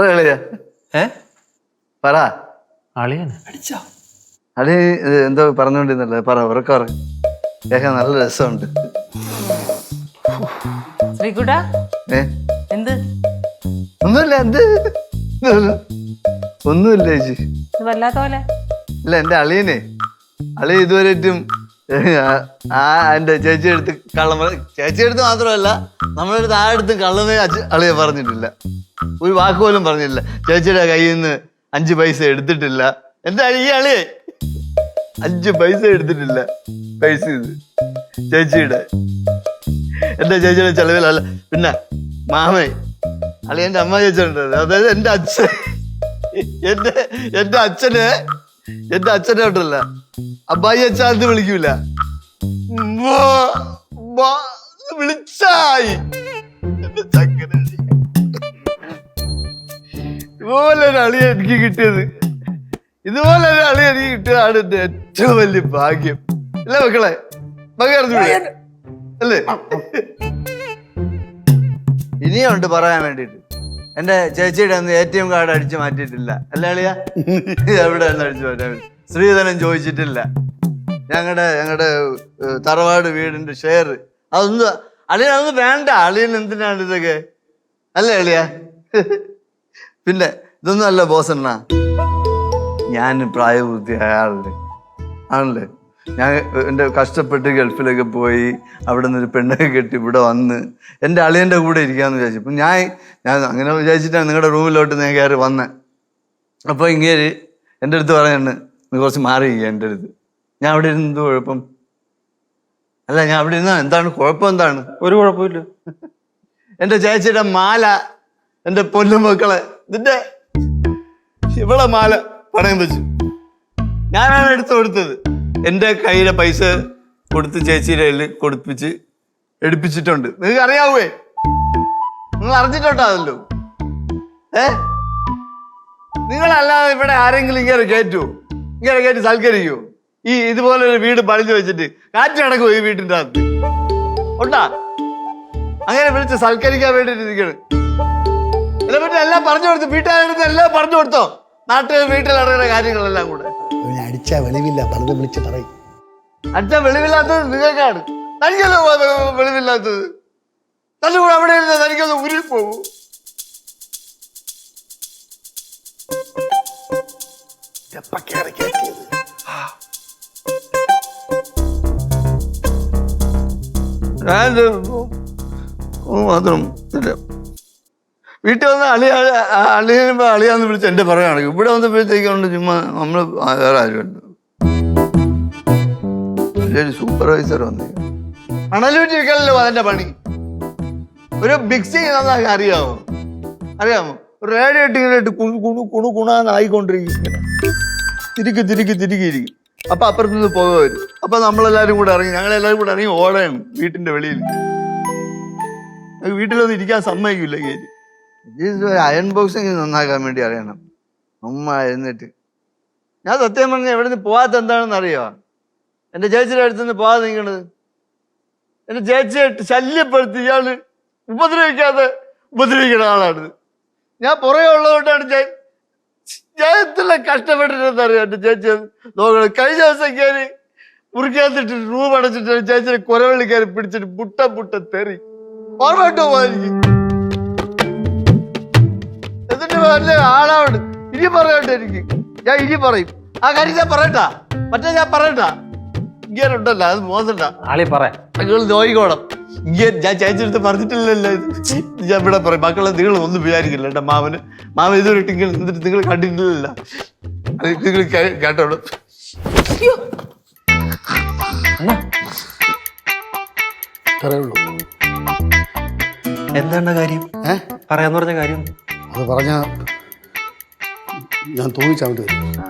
പറ കളിയ. ഏ? പറ. അളിയന. അളി എന്തോ പറഞ്ഞോണ്ടിരുന്നല്ലേ. പറ ഉറക്കെ പറ കേൾക്കാൻ നല്ല രസമുണ്ട്. ശ്രീകുട്ട? ഏ? എന്ത്? ഒന്നുമില്ല എന്ത്? ഒന്നുമില്ല ചേച്ചി. അല്ല വല്ലാത്ത പോലെ. ഇല്ല എന്റെ അളിയനെ. അളി ഇതുവരെയായിട്ടും ആ എന്റെ ചേച്ചി എടുത്ത് കള്ളം ചേച്ചി എടുത്ത് മാത്രമല്ല നമ്മളെടുത്ത് ആ എടുത്ത് കള്ളമേ അളിയെ പറഞ്ഞിട്ടില്ല. ഒരു വാക്ക് പോലും പറഞ്ഞിട്ടില്ല. ചേച്ചിയുടെ കയ്യിൽ നിന്ന് അഞ്ച് പൈസ എടുത്തിട്ടില്ല. എന്താ ഈ അളിയെ? അഞ്ച് പൈസ എടുത്തിട്ടില്ല. പൈസ ചേച്ചിയുടെ. എന്റെ ചേച്ചിയുടെ ചെലവിലല്ല. പിന്നെ മാമേ അളി എന്റെ അമ്മ ചേച്ചിയുണ്ട്. അതായത് എന്റെ അച്ഛൻ. എന്റെ എന്റെ അച്ഛന് എന്റെ അച്ഛനെ ഉണ്ടല്ല അബ്ബായി അച്ഛാന്ന് വിളിക്കൂല. ഉമ്മാ, ഉമ്മാ എന്ന് വിളിച്ചായി. ഇതുപോലെ ഒരു അളിയ എനിക്ക് കിട്ടിയത്. ഇതുപോലെ ഒരു അളിയ എനിക്ക് കിട്ടിയതാണ് എന്റെ ഏറ്റവും വലിയ ഭാഗ്യം. അല്ലേ മക്കളെ? മകർന്നു അല്ലേ? ഇനിയുണ്ട് പറയാൻ വേണ്ടിട്ട് എന്റെ ചേച്ചിയുടെ ഒന്ന് എ ടി എം കാർഡ് അടിച്ചു മാറ്റിയിട്ടില്ല. അല്ലേ അളിയ? എവിടെ അടിച്ചു മാറ്റാൻ ശ്രീധരൻ ചോദിച്ചിട്ടില്ല. ഞങ്ങളുടെ ഞങ്ങളുടെ തറവാട് വീടിന്റെ ഷെയർ അതൊന്നും അളിയൻ അതൊന്നും വേണ്ട. അളിയൻ എന്തിനാണ് ഇതൊക്കെ? അല്ലേ അളിയ? പിന്നെ ഇതൊന്നും അല്ല ബോസണ്ണ ഞാൻ പ്രായപൂർത്തിയായ ആളല്ലേ? ആണല്ലേ? ഞാൻ എന്റെ കഷ്ടപ്പെട്ട് ഗൾഫിലൊക്കെ പോയി അവിടെ നിന്ന് ഒരു പെണ്ണൊക്കെ കെട്ടി ഇവിടെ വന്ന് എന്റെ അളിയന്റെ കൂടെ ഇരിക്കാമെന്ന് വിചാരിച്ചു. അപ്പം ഞാൻ ഞാൻ അങ്ങനെ വിചാരിച്ചിട്ടാണ് നിങ്ങളുടെ റൂമിലോട്ട് ഞാൻ കയറി വന്നത് അപ്പോൾ ഇങ്ങനെ എന്റെ അടുത്ത് പറയാണ് നീ കുറച്ച് മാറി എന്റെ അടുത്ത്. ഞാൻ അവിടെ ഇരുന്ന് എന്ത് കുഴപ്പം? അല്ല ഞാൻ അവിടെ ഇരുന്ന എന്താണ്? കുഴപ്പം എന്താണ്? ഒരു കുഴപ്പമില്ല. എന്റെ ചേച്ചിയുടെ മാല എന്റെ പൊന്നുമക്കളെ നിന്റെ ഇവളെ മാല പണയം വെച്ചു. ഞാനാണ് എടുത്തു കൊടുത്തത്. എന്റെ കയ്യിലെ പൈസ കൊടുത്ത് ചേച്ചിയുടെ കയ്യിൽ കൊടുപ്പിച്ച് എടുപ്പിച്ചിട്ടുണ്ട്. നിങ്ങൾക്ക് അറിയാവേ? നിങ്ങൾ അറിഞ്ഞിട്ടുണ്ടാവല്ലോ ഏ? നിങ്ങളല്ലാതെ ഇവിടെ ആരെങ്കിലും ഇങ്ങനെ കയറ്റുമോ ഇങ്ങനെ കയറ്റി സൽക്കരിക്കൂ. ഈ ഇതുപോലെ ഒരു വീട് പണിഞ്ഞു വെച്ചിട്ട് കാറ്റ് നടക്കുമോ ഈ വീട്ടിന്റെ അകത്ത്. ഉണ്ടാ? അങ്ങനെ വിളിച്ച് സൽക്കരിക്കാൻ വേണ്ടിട്ട് ഇരിക്കണ്. പറ്റി എല്ലാം പറഞ്ഞു കൊടുത്തു. വീട്ടുകാരുടെ എല്ലാം പറഞ്ഞു കൊടുത്തോ? നാട്ടിൽ വീട്ടിൽ നടക്കുന്ന കാര്യങ്ങളെല്ലാം കൂടെ. അടിച്ചാ വെളിവില്ല. വെറുതെ വിളിച്ച് പറയും. അച്ഛൻ വെളിവില്ലാത്തത് നിങ്ങൾക്കാണ്. തനിക്കല്ലോ വെളിവില്ലാത്തത്? തന്നെ കൂടെ അവിടെ ഇരുന്ന് തനിക്കൊന്ന് ഉരുൾ പോകൂ എപ്പക്കേറി മാത്രം. വീട്ടിൽ വന്ന് അളി അളിയുമ്പോൾ അളിയാന്ന് വിളിച്ച് എന്റെ പറയുകയാണ് ഇവിടെ വന്നപ്പോഴത്തേക്കുണ്ട് ചുമ്മാ നമ്മൾ വേറെ ആരുണ്ട് ഒരു സൂപ്പർവൈസർ വന്നു. മണലൂറ്റിരിക്കലല്ലോ അതിന്റെ പണി. ഒരു മിക്സി നന്നാക്കി അറിയാമോ അറിയാമോ? റേഡിയോ ഇട്ട് ഇങ്ങനെ ഇട്ട് കുണു കുണു കുണു കുണാന്ന് ആയിക്കൊണ്ടിരിക്കും ഇങ്ങനെ. തിരിക്ക് തിരിക്ക് തിരികെ ഇരിക്കും. അപ്പൊ അപ്പുറത്ത് നിന്ന് പുക വരും. അപ്പൊ നമ്മളെല്ലാരും കൂടെ ഇറങ്ങി ഞങ്ങളെല്ലാരും കൂടെ ഇറങ്ങി ഓടയാണ് വീട്ടിന്റെ വെളിയിൽ. വീട്ടിലൊന്നും ഇരിക്കാൻ സമ്മതിക്കില്ല കേരി അയൺ ബോക്സ് നന്നാക്കാൻ വേണ്ടി അറിയണം. അമ്മ എഴുന്നിട്ട് ഞാൻ സത്യം പറഞ്ഞ എവിടെ നിന്ന് പോവാത്ത എന്താണെന്ന് അറിയോ? എന്റെ ചേച്ചിയുടെ അടുത്ത് നിന്ന് പോവാതെ നിൽക്കണത് എന്റെ ചേച്ചിയെ ശല്യപ്പെടുത്തി ഇയാൾ ഉപദ്രവിക്കാതെ ഉപദ്രവിക്കുന്ന ആളാണ്. ഞാൻ പുറകെ ഉള്ളതുകൊണ്ടാണ് ഞാൻ ഞാൻ എത്ര കഷ്ടപ്പെട്ടിട്ടെന്ന് അറിയാം എന്റെ ചേച്ചി നോക്കണം കഴിഞ്ഞ ദിവസം കയറി മുറിക്കകത്തിട്ട് റൂം അടച്ചിട്ട് ചേച്ചി കുരവള്ളി കയറി പിടിച്ചിട്ട് മുട്ട മുട്ട തെറി. ഓർമ്മട്ടോ എനിക്ക്? എന്നിട്ട് നല്ല ആളാവുണ്ട് ഇനി പറയട്ടെ എനിക്ക്? ഞാൻ ഇനി പറയും. ആ കാര്യം ഞാൻ പറയട്ടാ മറ്റേ ഞാൻ പറയട്ടാ ഇങ്ങനെ ഉണ്ടല്ലോ അത് മോശണ്ട? ആളി പറ. നിങ്ങൾ നോയിക്കോണം. ഞാൻ ചേച്ചിയെടുത്ത് പറഞ്ഞിട്ടില്ലല്ലോ. ഇത് ഞാൻ ഇവിടെ പറയും മക്കളെ നിങ്ങൾ ഒന്നും വിചാരിക്കില്ല എന്റെ മാമന്. മാമൻ ഇതുവരെ നിങ്ങൾ എന്നിട്ട് നിങ്ങൾ കണ്ടിട്ടില്ലല്ലോ. നിങ്ങൾ കേട്ടോളൂ. എന്താണ് കാര്യം? ഏ? പറയാന്ന് പറഞ്ഞ കാര്യം. അത് പറഞ്ഞ ഞാൻ തൂങ്ങിച്ചാവേണ്ടി വരും.